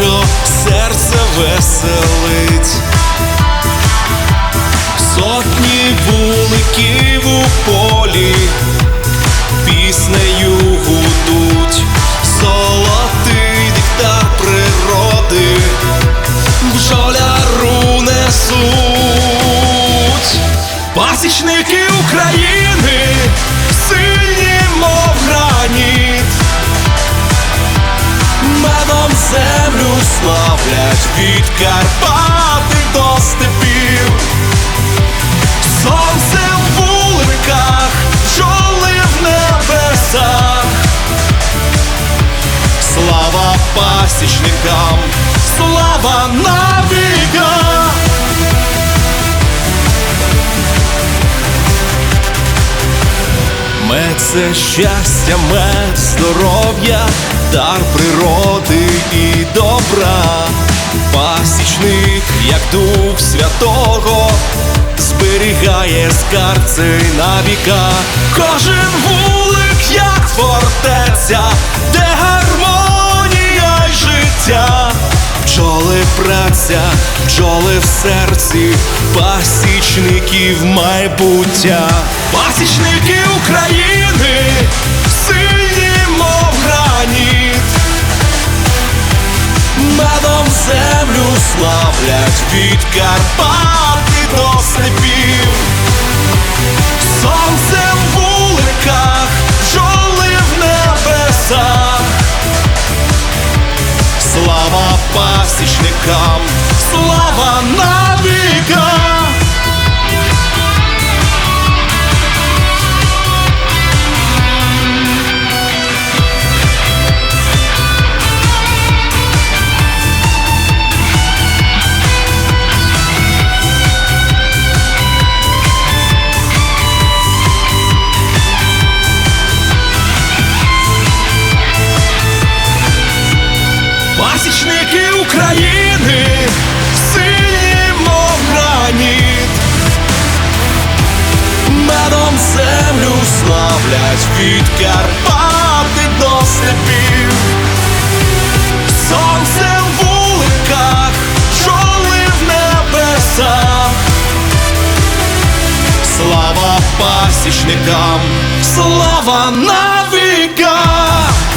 тихо, серце веселить. Сотні вуликів у полі піснею гудуть, золотий диктар природи бджоляру несуть. Пасічники України, сильні, мов граніт, славлять від Карпати до степів. Сонце в вуликах, бджоли в небесах. Слава пасічникам, слава навікам. Мед це щастя, мед здоров'я, дар природи і добра. Зберігає скарб цей на віка. Кожен вулик, як фортеця, де гармонія й життя. Бджоли праця, бджоли в серці, пасічників майбуття, пасічники України, сильні, мов граніт, медом землю славлять від Карпати пасічникам, слава навікам! Від Карпати до степів, сонце в вуликах, чоли в небесах. Слава пасічникам, слава навікам!